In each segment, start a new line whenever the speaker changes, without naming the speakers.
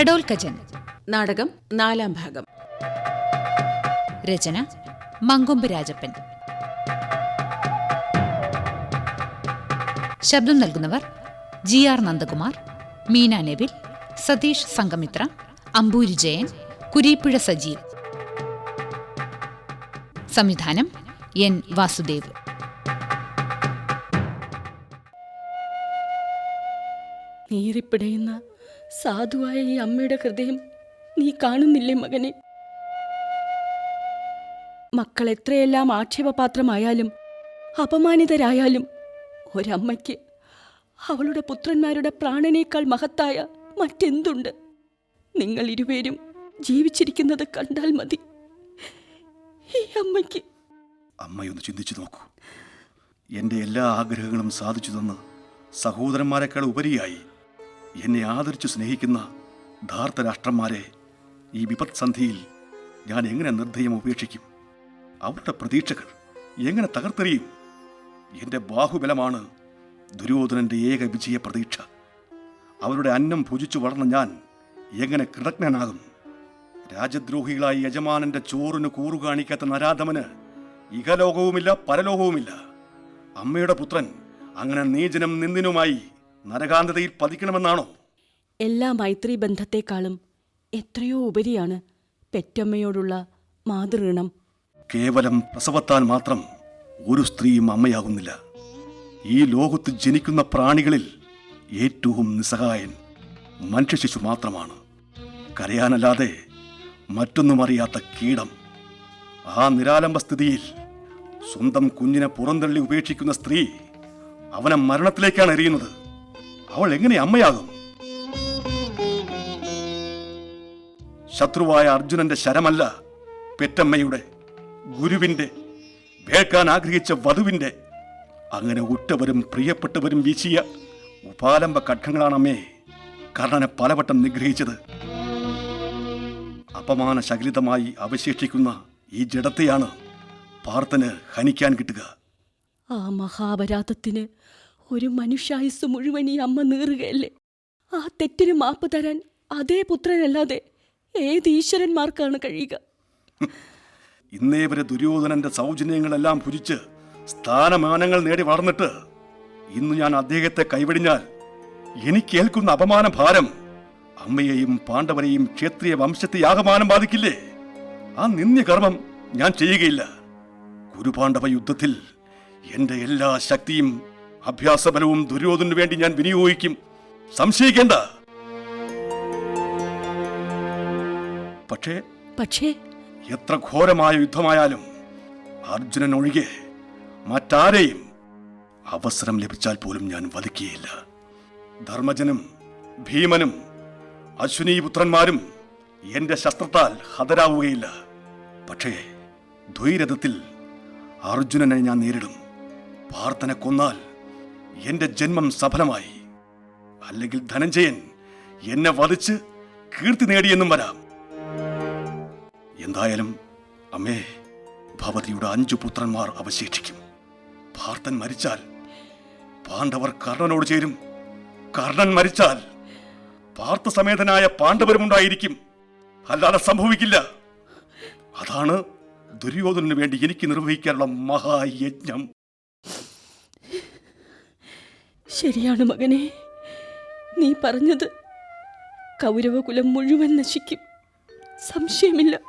ഘടോൽക്കജൻ
നാടകം നാലാം ഭാഗം.
രചന മങ്കൊമ്പ് രാജപ്പൻ. ശബ്ദം നൽകുന്നവർ ജി ആർ നന്ദകുമാർ മീന നെവിൽ സതീഷ് സംഗമിത്ര അമ്പൂരി ജയൻ കുരീപ്പുഴ സജീവ്. സംവിധാനം എൻ വാസുദേവ്.
നീറിപ്പിടയുന്ന സാധുവായ ഈ അമ്മയുടെ ഹൃദയം നീ കാണുന്നില്ലേ മകനെ? മക്കൾ എത്രയെല്ലാം ആക്ഷേപപാത്രമായാലും അപമാനിതരായാലും ഒരമ്മയ്ക്ക് അവളുടെ പുത്രന്മാരുടെ പ്രാണനേക്കാൾ മഹത്തായ മറ്റെന്തുണ്ട്? നിങ്ങൾ ഇരുവരും ജീവിച്ചിരിക്കുന്നത് കണ്ടാൽ മതി. ഈ അമ്മയ്ക്ക്.
അമ്മയൊന്ന് ചിന്തിച്ചു നോക്കൂ. എന്റെ എല്ലാ ആഗ്രഹങ്ങളും സാധിച്ചു തന്ന് സഹോദരന്മാരെക്കാൾ ഉപരിയായി എന്നെ ആദരിച്ചു സ്നേഹിക്കുന്ന ധാർത്ത രാഷ്ട്രന്മാരെ ഈ വിപത്സന്ധിയിൽ ഞാൻ എങ്ങനെ നിർദ്ദയം ഉപേക്ഷിക്കും? അവരുടെ പ്രതീക്ഷകൾ എങ്ങനെ തകർത്തെറിയും? എന്റെ ബാഹുബലമാണ് ദുര്യോധനന്റെ ഏക വിജയ പ്രതീക്ഷ. അവരുടെ അന്നം ഭുജിച്ചു വളർന്ന ഞാൻ എങ്ങനെ കൃതജ്ഞനാകും? രാജദ്രോഹികളായ യജമാനന്റെ ചോറിന് കൂറു കാണിക്കാത്ത നരാധമന് ഇഹലോകവുമില്ല പരലോകവുമില്ല. അമ്മയുടെ പുത്രൻ അങ്ങനെ നീചനും നിന്ദിനുമായി നരകാന്തതയിൽ പതിക്കണമെന്നാണോ?
എല്ലാ മൈത്രി ബന്ധത്തെക്കാളും എത്രയോ ഉപരിയാണ് പെറ്റമ്മയോടുള്ള മാതൃണം
കേവലം പ്രസവത്താൽ മാത്രം ഒരു സ്ത്രീയും അമ്മയാകുന്നില്ല. ഈ ലോകത്ത് ജനിക്കുന്ന പ്രാണികളിൽ ഏറ്റവും നിസ്സഹായൻ മനുഷ്യശിശു മാത്രമാണ്. കരയാനല്ലാതെ മറ്റൊന്നും അറിയാത്ത കീടം. ആ നിരാലംബ സ്ഥിതിയിൽ സ്വന്തം കുഞ്ഞിനെ പുറന്തള്ളി ഉപേക്ഷിക്കുന്ന സ്ത്രീ അവനെ മരണത്തിലേക്കാണ് എറിയുന്നത്. അവൾ എങ്ങനെ അമ്മയാകും? ശത്രുവായ അർജുനന്റെ ശരമല്ല പെറ്റമ്മയുടെ ഗുരുവിന്റെ വേൾക്കാൻ ആഗ്രഹിച്ച വധുവിന്റെ. അങ്ങനെ ഉറ്റവരും പ്രിയപ്പെട്ടവരും വീശിയ ഉപാലംബ ഘട്ടങ്ങളാണമ്മേ കർണനെ പലവട്ടം നിഗ്രഹിച്ചത്. അപമാന ശകലിതമായി അവശേഷിക്കുന്ന ഈ ജഡത്തെയാണ് പാർത്തന് ഹനിക്കാൻ കിട്ടുക.
ആ മഹാപരാധത്തിന് ഒരു മനുഷ്യായുസ് മുഴുവൻ ഈ അമ്മ നീറുകയല്ലേ? ആ തെറ്റിന് മാപ്പ് തരാൻ അതേ പുത്രനല്ലാതെ ഏത് ഈശ്വരന്മാർക്കാണ് കഴിയുക?
ഇന്നേ വരെ ദുര്യോധനന്റെ സൗജന്യങ്ങളെല്ലാം ഭുജിച്ച് സ്ഥാനമാനങ്ങൾ നേടി വളർന്നിട്ട് ഇന്ന് ഞാൻ അദ്ദേഹത്തെ കൈവടിഞ്ഞാൽ എനിക്കേൽക്കുന്ന അപമാന ഭാരം അമ്മയെയും പാണ്ഡവരെയും ക്ഷേത്രീയ വംശത്തെ ആകമാനം ബാധിക്കില്ലേ? ആ നിന്ദ്യകർമ്മം ഞാൻ ചെയ്യുകയില്ല. കുരുപാണ്ഡവ യുദ്ധത്തിൽ എന്റെ എല്ലാ ശക്തിയും അഭ്യാസബലവും ദുര്യോധനു വേണ്ടി ഞാൻ വിനിയോഗിക്കും. സംശയിക്കേണ്ട. പക്ഷേ
പക്ഷേ
എത്ര ഘോരമായ യുദ്ധമായാലും അർജുനൻ ഒഴികെ മറ്റാരെയും അവസരം ലഭിച്ചാൽ പോലും ഞാൻ വധിക്കുകയില്ല. ധർമ്മജനും ഭീമനും അശ്വിനി പുത്രന്മാരും എന്റെ ശസ്ത്രത്താൽ ഹതരാവുകയില്ല. പക്ഷേ ദ്വൈരഥത്തിൽ അർജുനനെ ഞാൻ നേരിടും. പാർത്ഥനെ കൊന്നാൽ എന്റെ ജന്മം സഫലമായി. അല്ലെങ്കിൽ ധനഞ്ജയൻ എന്നെ വധിച്ച് കീർത്തി നേടിയെന്നും വരാം. എന്തായാലും അമ്മേ ഭവതിയുടെ അഞ്ചു പുത്രന്മാർ അവശേഷിക്കും. ഭാർത്തൻ മരിച്ചാൽ പാണ്ഡവർ കർണനോട് ചേരും. കർണൻ മരിച്ചാൽ പാർത്ഥസമേതനായ പാണ്ഡവരുമുണ്ടായിരിക്കും അല്ലാതെ സംഭവിക്കില്ല. അതാണ് ദുര്യോധനു വേണ്ടി എനിക്ക് നിർവഹിക്കാനുള്ള മഹായജ്ഞം.
ശരിയാണ് മകനെ. നീ പറഞ്ഞത് കൗരവകുലം മുഴുവൻ നശിക്കും. സംശയമില്ല.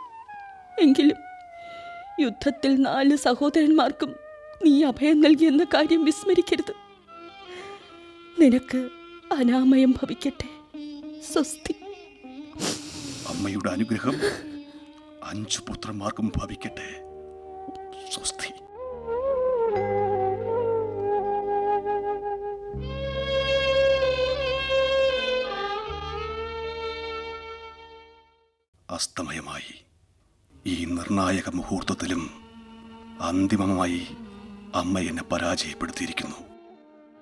എങ്കിലും യുദ്ധത്തിൽ നാല് സഹോദരന്മാർക്കും നീ അഭയം നൽകിയെന്ന കാര്യം വിസ്മരിക്കരുത്. നിനക്ക് അനാമയം ഭവിക്കട്ടെ സ്വസ്തി.
അമ്മയുടെ അനുഗ്രഹം അഞ്ചു പുത്രന്മാർക്കും ഭവിക്കട്ടെ സ്വസ്തി. അസ്തമയമായി. ഈ നിർണായക മുഹൂർത്തത്തിലും അന്തിമമായി അമ്മ എന്നെ പരാജയപ്പെടുത്തിയിരിക്കുന്നു.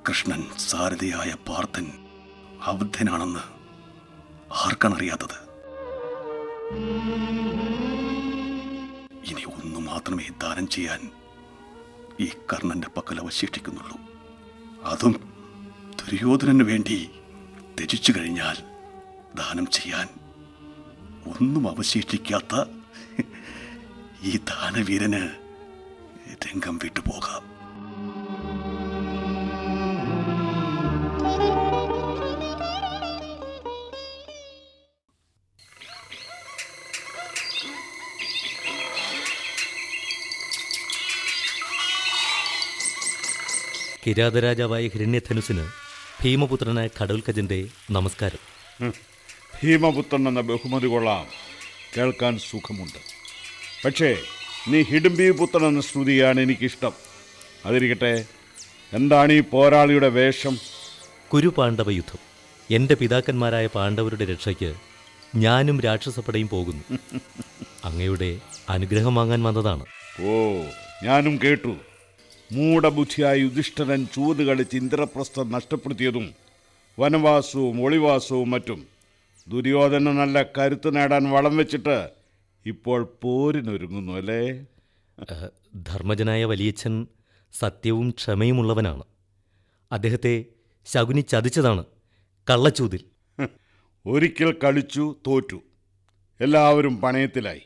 കൃഷ്ണൻ സാരഥിയായ പാർത്ഥൻ അവധനാണെന്ന് ആർക്കാണറിയാത്തത്? ഇനി ഒന്നു മാത്രമേ ദാനം ചെയ്യാൻ ഈ കർണന്റെ പക്കൽ അവശേഷിക്കുന്നുള്ളൂ. അതും ദുര്യോധനന് വേണ്ടി ത്യജിച്ചു കഴിഞ്ഞാൽ ദാനം ചെയ്യാൻ ഒന്നും അവശേഷിക്കാത്ത ഈ ദാനവീരന് രംഗം വിട്ടുപോകാം
കിരാതരാജാവായ ഹിരണ്യധനുസിന് ഭീമപുത്രനായ കടൽക്കജന്റെ നമസ്കാരം.
ഭീമപുത്രൻ എന്ന ബഹുമതി കൊള്ളാം കേൾക്കാൻ സുഖമുണ്ട്. പക്ഷേ നീ ഹിഡുംബി പുത്രൻ എന്ന സ്തുതിയാണ് എനിക്കിഷ്ടം. അതിരിക്കട്ടെ എന്താണ് ഈ പോരാളിയുടെ വേഷം?
കുരുപാണ്ഡവ യുദ്ധം എന്റെ പിതാക്കന്മാരായ പാണ്ഡവരുടെ രക്ഷയ്ക്ക് ഞാനും രാക്ഷസപ്പടയും പോകുന്നു. അങ്ങയുടെ അനുഗ്രഹം വാങ്ങാൻ വന്നതാണ്.
ഓ ഞാനും കേട്ടു. മൂഢബുദ്ധിയായ യുധിഷ്ഠരൻ ചൂത് കളിച്ച് ഇന്ദ്രപ്രസ്ഥം നഷ്ടപ്പെടുത്തിയതും വനവാസവും ഒളിവാസവും മറ്റും. ദുര്യോധന നല്ല കരുത്ത് നേടാൻ വളം വെച്ചിട്ട് ഇപ്പോൾ പോരിനൊരുങ്ങുന്നു അല്ലേ?
ധർമ്മജനായ വലിയച്ഛൻ സത്യവും ക്ഷമയുമുള്ളവനാണ്. അദ്ദേഹത്തെ ശകുനി ചതിച്ചതാണ് കള്ളച്ചൂതിൽ.
ഒരിക്കൽ കളിച്ചു തോറ്റു. എല്ലാവരും പണയത്തിലായി.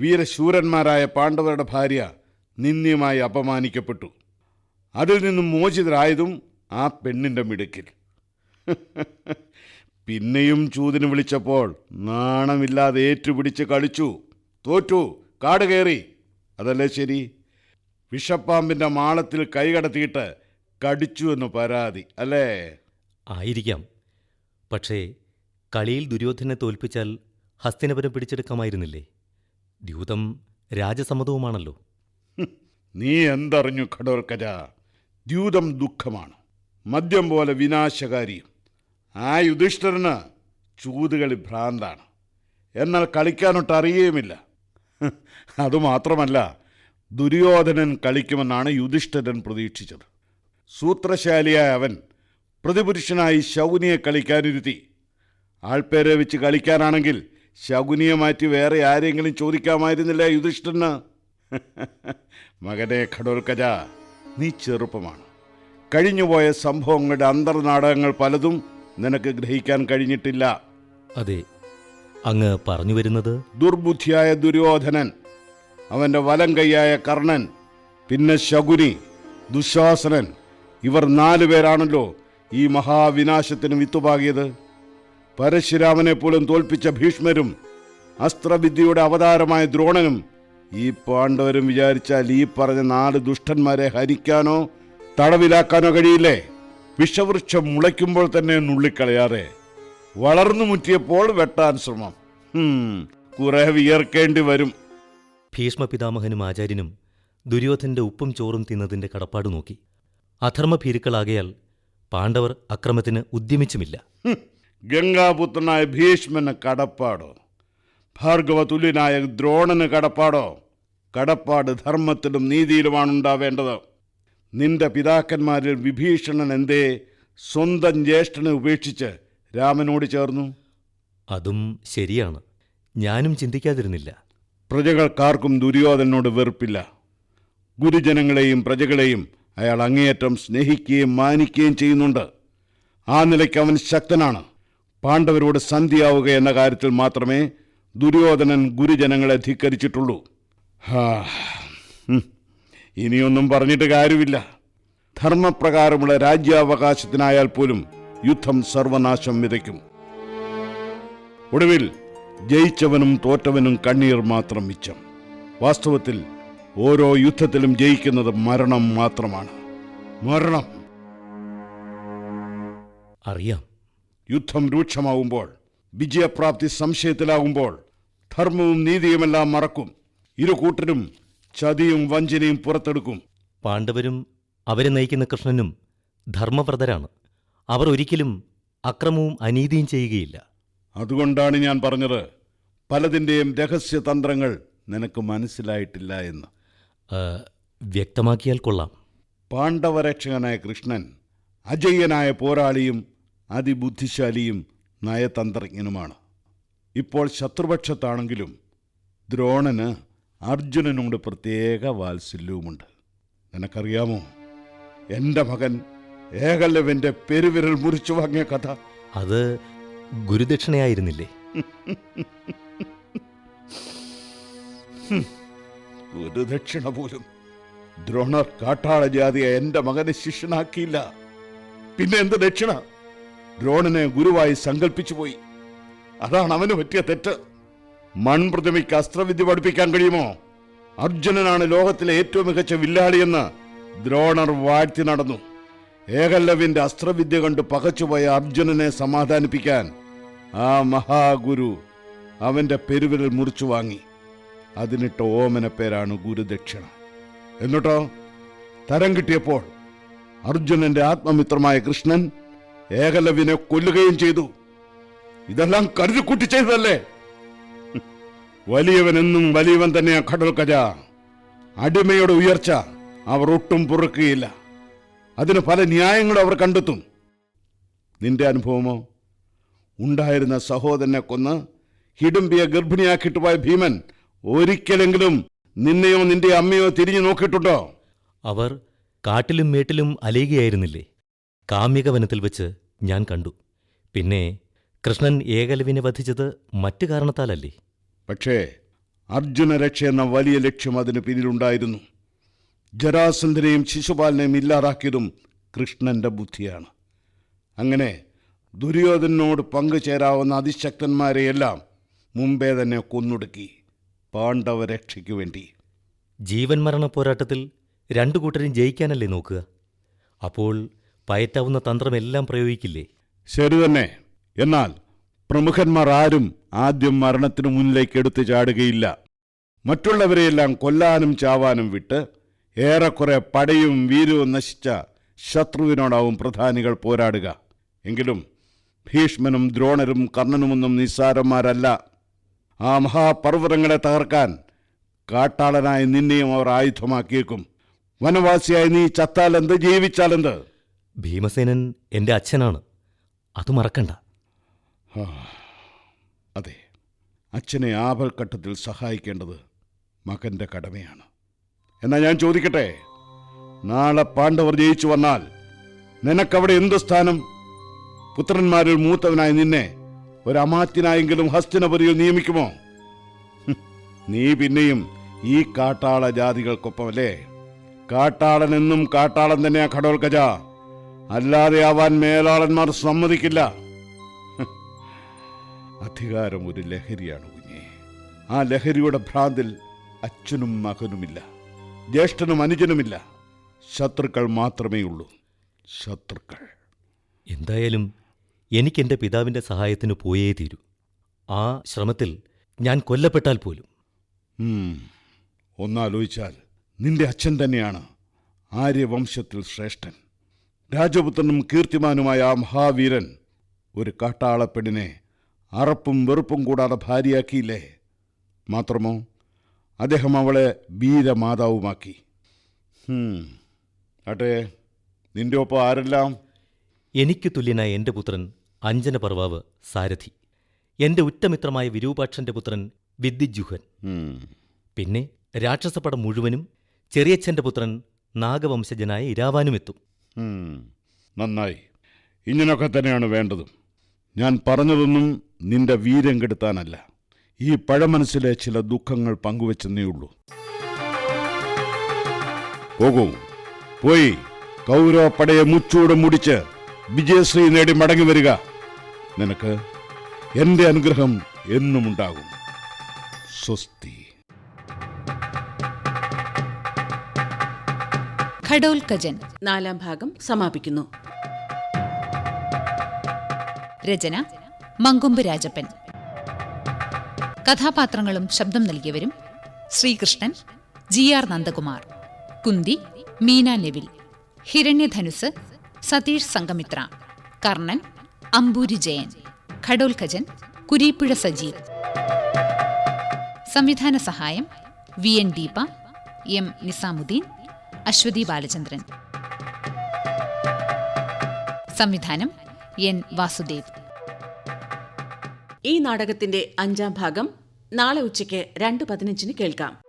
വീരശൂരന്മാരായ പാണ്ഡവരുടെ ഭാര്യ നിന്ദ്യമായി അപമാനിക്കപ്പെട്ടു. അതിൽ നിന്നും മോചിതരായതും ആ പെണ്ണിന്റെ മിടുക്കിൽ. പിന്നെയും ചൂതിന് വിളിച്ചപ്പോൾ നാണമില്ലാതെ ഏറ്റുപിടിച്ച് കളിച്ചു. തോറ്റു കാട് കയറി. അതല്ലേ ശരി? വിഷപ്പാമ്പിന്റെ മാളത്തിൽ കൈകടത്തിയിട്ട് കടിച്ചു എന്ന് പരാതി അല്ലേ?
ആയിരിക്കാം. പക്ഷേ കളിയിൽ ദുര്യോധനെ തോൽപ്പിച്ചാൽ ഹസ്തിനപുരം പിടിച്ചെടുക്കാമായിരുന്നില്ലേ? ദ്യൂതം രാജസമ്മതവുമാണല്ലോ.
നീ എന്തറിഞ്ഞു ഖടോർക്കജ ദ്യൂതം ദുഃഖമാണ്. മദ്യം പോലെ വിനാശകാരിയും. ആ യുധിഷ്ഠിരന് ചൂതുകളി ഭ്രാന്താണ്. എന്നാൽ കളിക്കാനൊട്ട് അറിയുകയുമില്ല അതുമാത്രമല്ല ദുര്യോധനൻ കളിക്കുമെന്നാണ് യുധിഷ്ഠിരൻ പ്രതീക്ഷിച്ചത്. സൂത്രശാലിയായ അവൻ പ്രതിപുരുഷനായി ശൗനിയെ കളിക്കാനിരുത്തി. ആൾപ്പേരെ വെച്ച് കളിക്കാനാണെങ്കിൽ ശകുനിയെ മാറ്റി വേറെ ആരെങ്കിലും ചോദിക്കാമായിരുന്നില്ല യുധിഷ്ഠിരന്. മകനെ ഘടോൽക്കജ നീ ചെറുപ്പമാണ്. കഴിഞ്ഞുപോയ സംഭവങ്ങളുടെ അന്തർനാടകങ്ങൾ പലതും നിനക്ക് ഗ്രഹിക്കാൻ കഴിഞ്ഞിട്ടില്ല.
അതെ അങ്ങ് പറഞ്ഞു വരുന്നത്?
ദുർബുദ്ധിയായ ദുര്യോധനൻ അവന്റെ വലം കൈയായ കർണൻ പിന്നെ ശകുനി ദുശാസനൻ ഇവർ നാലു പേരാണല്ലോ ഈ മഹാവിനാശത്തിന് വിത്തുപാകിയത്. പരശുരാമനെ പോലും തോൽപ്പിച്ച ഭീഷ്മരും അസ്ത്രവിദ്യയുടെ അവതാരമായ ദ്രോണനും ഈ പാണ്ഡവരും വിചാരിച്ചാൽ ഈ പറഞ്ഞ നാല് ദുഷ്ടന്മാരെ ഹരിക്കാനോ തടവിലാക്കാനോ കഴിയില്ലേ? വിഷവൃക്ഷം മുളയ്ക്കുമ്പോൾ തന്നെ നുള്ളിക്കളയാറെ വളർന്നു മുറ്റിയപ്പോൾ വെട്ടാൻ ശ്രമം. കുറെ വിയർക്കേണ്ടി വരും.
ഭീഷ്മ പിതാമഹനും ആചാര്യനും ദുര്യോധന്റെ ഉപ്പും ചോറും തിന്നതിന്റെ കടപ്പാട് നോക്കി. അധർമ്മ ഭീരുക്കളാകയാൽ പാണ്ഡവർ അക്രമത്തിന് ഉദ്യമിച്ചുമില്ല.
ഗംഗാപുത്രനായ ഭീഷ്മന് കടപ്പാടോ? ഭാർഗവതുല്യനായ ദ്രോണന് കടപ്പാടോ? കടപ്പാട് ധർമ്മത്തിലും നീതിയിലുമാണ് ഉണ്ടാവേണ്ടത് നിന്റെ പിതാക്കന്മാരിൽ വിഭീഷണൻ എന്തേ സ്വന്തം ജ്യേഷ്ഠനെ ഉപേക്ഷിച്ച് രാമനോട് ചേർന്നു?
അതും ശരിയാണ്. ഞാനും ചിന്തിക്കാതിരുന്നില്ല.
പ്രജകൾക്കാർക്കും ദുര്യോധനോട് വെറുപ്പില്ല. ഗുരുജനങ്ങളെയും പ്രജകളെയും അയാൾ അങ്ങേയറ്റം സ്നേഹിക്കുകയും മാനിക്കുകയും ചെയ്യുന്നുണ്ട്. ആ നിലയ്ക്ക് അവൻ ശക്തനാണ്. പാണ്ഡവരോട് സന്ധിയാവുക എന്ന കാര്യത്തിൽ മാത്രമേ ദുര്യോധനൻ ഗുരുജനങ്ങളെ ധിക്കരിച്ചിട്ടുള്ളൂ. ഹാ, ഇനിയൊന്നും പറഞ്ഞിട്ട് കാര്യമില്ല. ധർമ്മപ്രകാരമുള്ള രാജ്യാവകാശത്തിനായാൽ പോലും യുദ്ധം സർവനാശം വിതയ്ക്കും. ഒടുവിൽ ജയിച്ചവനും തോറ്റവനും കണ്ണീർ മാത്രം മിച്ചം. വാസ്തവത്തിൽ ഓരോ യുദ്ധത്തിലും ജയിക്കുന്നത് മരണം മാത്രമാണ്. മരണം!
അറിയാം.
യുദ്ധം രൂക്ഷമാവുമ്പോൾ വിജയപ്രാപ്തി സംശയത്തിലാകുമ്പോൾ ധർമ്മവും നീതിയുമെല്ലാം മറക്കും. ഇരു കൂട്ടരും ചതിയും വഞ്ചനയും പുറത്തെടുക്കും.
പാണ്ഡവരും അവരെ നയിക്കുന്ന കൃഷ്ണനും ധർമ്മവ്രതരാണ്. അവർ ഒരിക്കലും അക്രമവും അനീതിയും ചെയ്യുകയില്ല.
അതുകൊണ്ടാണ് ഞാൻ പറഞ്ഞത് പലതിന്റെയും രഹസ്യതന്ത്രങ്ങൾ നിനക്ക് മനസ്സിലായിട്ടില്ല എന്ന്.
വ്യക്തമാക്കിയാൽ കൊള്ളാം.
പാണ്ഡവരക്ഷകനായ കൃഷ്ണൻ അജയ്യനായ പോരാളിയും അതിബുദ്ധിശാലിയും നയതന്ത്രജ്ഞനുമാണ്. ഇപ്പോൾ ശത്രുപക്ഷത്താണെങ്കിലും ദ്രോണന് അർജുനനോട് പ്രത്യേക വാത്സല്യവുമുണ്ട്. നിനക്കറിയാമോ? എന്റെ മകൻ ഏകലവന്റെ പെരുവിരൽ മുറിച്ചു വാങ്ങിയ കഥ.
അത് ഗുരുദക്ഷിണയായിരുന്നില്ലേ?
ഗുരുദക്ഷിണ ദക്ഷിണ പോലും. ദ്രോണർ കാട്ടാള ജാതിയെ എന്റെ മകനെ ശിഷ്യനാക്കിയില്ല. പിന്നെ എന്ത് ദക്ഷിണ? ദ്രോണനെ ഗുരുവായി സങ്കല്പിച്ചു പോയി. അതാണ് അവന് പറ്റിയ തെറ്റ്. മൺപ്രതിമയ്ക്ക് അസ്ത്രവിദ്യ പഠിപ്പിക്കാൻ കഴിയുമോ? അർജുനനാണ് ലോകത്തിലെ ഏറ്റവും മികച്ച വില്ലാളിയെന്ന് ദ്രോണർ വാഴ്ത്തി നടന്നു. ഏകലവ്യന്റെ അസ്ത്രവിദ്യ കണ്ട് പകച്ചുപോയ അർജുനനെ സമാധാനിപ്പിക്കാൻ ആ മഹാഗുരു അവന്റെ പെരുവിരൽ മുറിച്ചു വാങ്ങി. അതിനിട്ട ഓമന പേരാണ് ഗുരുദക്ഷിണ. എന്നിട്ടോ? തരം കിട്ടിയപ്പോൾ അർജുനന്റെ ആത്മമിത്രമായ കൃഷ്ണൻ ഏകലവിനെ കൊല്ലുകയും ചെയ്തു. ഇതെല്ലാം കരുതിക്കൂട്ടി ചെയ്തതല്ലേ. വലിയവനെന്നും വലിയവൻ തന്നെയാ കടൽ കജ. അടിമയുടെ ഉയർച്ച അവർ ഒട്ടും പൊറുക്കുകയില്ല. അതിന് പല ന്യായങ്ങളും അവർ കണ്ടെത്തും. നിന്റെ അനുഭവമോ? ഉണ്ടായിരുന്ന സഹോദരനെ കൊന്ന് ഹിഡുംബിയെ ഗർഭിണിയാക്കിയിട്ട് പോയ ഭീമൻ ഒരിക്കലെങ്കിലും നിന്നെയോ നിന്റെ അമ്മയോ തിരിഞ്ഞു നോക്കിയിട്ടുണ്ടോ?
അവർ കാട്ടിലും മേട്ടിലും അലയുകയായിരുന്നില്ലേ? കാമ്യകവനത്തിൽ വെച്ച് ഞാൻ കണ്ടു. പിന്നെ കൃഷ്ണൻ ഏകലവിനെ വധിച്ചത് മറ്റു കാരണത്താലല്ലേ?
പക്ഷേ അർജുന രക്ഷ എന്ന വലിയ ലക്ഷ്യം അതിന് പിന്നിലുണ്ടായിരുന്നു. ജരാസന്ധനെയും ശിശുപാലനെയും ഇല്ലാതാക്കിയതും കൃഷ്ണന്റെ ബുദ്ധിയാണ്. അങ്ങനെ ദുര്യോധനോട് പങ്കുചേരാവുന്ന അതിശക്തന്മാരെയെല്ലാം മുമ്പേ തന്നെ കൊന്നൊടുക്കി പാണ്ഡവ രക്ഷയ്ക്കു വേണ്ടി.
ജീവൻ മരണ പോരാട്ടത്തിൽ രണ്ടു കൂട്ടരും ജയിക്കാനല്ലേ നോക്കുക? അപ്പോൾ പയറ്റാവുന്ന തന്ത്രമെല്ലാം പ്രയോഗിക്കില്ലേ?
ശരി തന്നെ. എന്നാൽ പ്രമുഖന്മാർ ആരും ആദ്യം മരണത്തിനു മുന്നിലേക്ക് എടുത്തു ചാടുകയില്ല. മറ്റുള്ളവരെയെല്ലാം കൊല്ലാനും ചാവാനും വിട്ട് ഏറെക്കുറെ പടയും വീരവും നശിച്ച ശത്രുവിനോടാവും പ്രധാനികൾ പോരാടുക. എങ്കിലും ഭീഷ്മനും ദ്രോണരും കർണനുമൊന്നും നിസ്സാരന്മാരല്ല. ആ മഹാപർവതങ്ങളെ തകർക്കാൻ കാട്ടാളനായ നിന്നെയും അവർ ആയുധമാക്കിയേക്കും. വനവാസിയായി നീ ചത്താലെന്ത് ജീവിച്ചാലെന്ത്?
ഭീമസേനൻ എന്റെ അച്ഛനാണ്. അത് മറക്കണ്ട.
അതെ. അച്ഛനെ ആപൽഘട്ടത്തിൽ സഹായിക്കേണ്ടത് മകന്റെ കടമയാണ്. എന്നാ ഞാൻ ചോദിക്കട്ടെ? നാളെ പാണ്ഡവർ ജയിച്ചു വന്നാൽ നിനക്കവിടെ എന്ത് സ്ഥാനം? പുത്രന്മാരിൽ മൂത്തവനായി നിന്നെ ഒരു അമാത്യനായെങ്കിലും ഹസ്തിനപുരിയിൽ നിയമിക്കുമോ? നീ പിന്നെയും ഈ കാട്ടാള ജാതികൾക്കൊപ്പമല്ലേ? കാട്ടാളൻ എന്നും കാട്ടാളൻ തന്നെയാ ഘടോൽക്കജ അല്ലാതെ ആവാൻ മേലാളന്മാർ സമ്മതിക്കില്ല. അധികാരം ഒരു ലഹരിയാണ് കുഞ്ഞെ. ആ ലഹരിയുടെ ഭ്രാന്തിൽ അച്ഛനും മകനുമില്ല. ജ്യേഷ്ഠനും അനുജനുമില്ല. ശത്രുക്കൾ മാത്രമേ ഉള്ളൂ. ശത്രുക്കൾ.
എന്തായാലും എനിക്കെന്റെ പിതാവിന്റെ സഹായത്തിന് പോയേ തീരൂ. ആ ശ്രമത്തിൽ ഞാൻ കൊല്ലപ്പെട്ടാൽ പോലും.
ഒന്നാലോചിച്ചാൽ നിന്റെ അച്ഛൻ തന്നെയാണ് ആര്യവംശത്തിൽ ശ്രേഷ്ഠൻ. രാജപുത്രനും കീർത്തിമാനുമായ ആ മഹാവീരൻ ഒരു കാട്ടാളപ്പെണ്ണിനെ അറപ്പും വെറുപ്പും കൂടാതെ ഭാര്യയാക്കിയില്ലേ? മാത്രമോ? അദ്ദേഹം അവളെ വീരമാതാവുമാക്കി ഹും. ആട്ടെ നിന്റെ ഒപ്പം ആരെല്ലാം?
എനിക്ക് തുല്യനായ എന്റെ പുത്രൻ അഞ്ജന പർവാവ് സാരഥി. എന്റെ ഉറ്റമിത്രമായ വിരൂപാക്ഷന്റെ പുത്രൻ വിദ്യുജുഹൻ. പിന്നെ രാക്ഷസപ്പടം മുഴുവനും ചെറിയച്ഛന്റെ പുത്രൻ നാഗവംശജനായ ഇരാവാനുമെത്തും.
എത്തും നന്നായി. ഇങ്ങനൊക്കെ തന്നെയാണ് വേണ്ടതും. ഞാൻ പറഞ്ഞതൊന്നും നിന്റെ വീരം കെടുത്താനല്ല. ഈ പഴമനസ്സിലെ ചില ദുഃഖങ്ങൾ പങ്കുവെച്ചെന്നേ ഉള്ളൂ. പോകൂ. പോയി കൗരവപ്പടയെ മുച്ചൂട് മുടിച്ച് വിജയശ്രീ നേടി മടങ്ങി വരിക. നിനക്ക് എന്റെ അനുഗ്രഹം എന്നും ഉണ്ടാകും സ്വസ്തി.
കജൻ
നാലാം ഭാഗം സമാപിക്കുന്നു.
രചന മങ്കൊമ്പ് രാജപ്പൻ. കഥാപാത്രങ്ങളും ശബ്ദം നൽകിയവരും ശ്രീകൃഷ്ണൻ ജി ആർ നന്ദകുമാർ കുന്തി മീന നെവിൽ ഹിരണ്യധനുസ് സതീഷ് സംഗമിത്ര കർണൻ അമ്പൂരി ജയൻ ഖഡോൽഖജൻ കുരീപ്പുഴ സജീവ് സംവിധാന സഹായം V N Deepa M Nizamuddin Aswathy Balachandran. സംവിധാനം എൻ വാസുദേവ്.
ഈ നാടകത്തിന്റെ അഞ്ചാം ഭാഗം നാളെ ഉച്ചയ്ക്ക് രണ്ട് പതിനഞ്ചിന് കേൾക്കാം.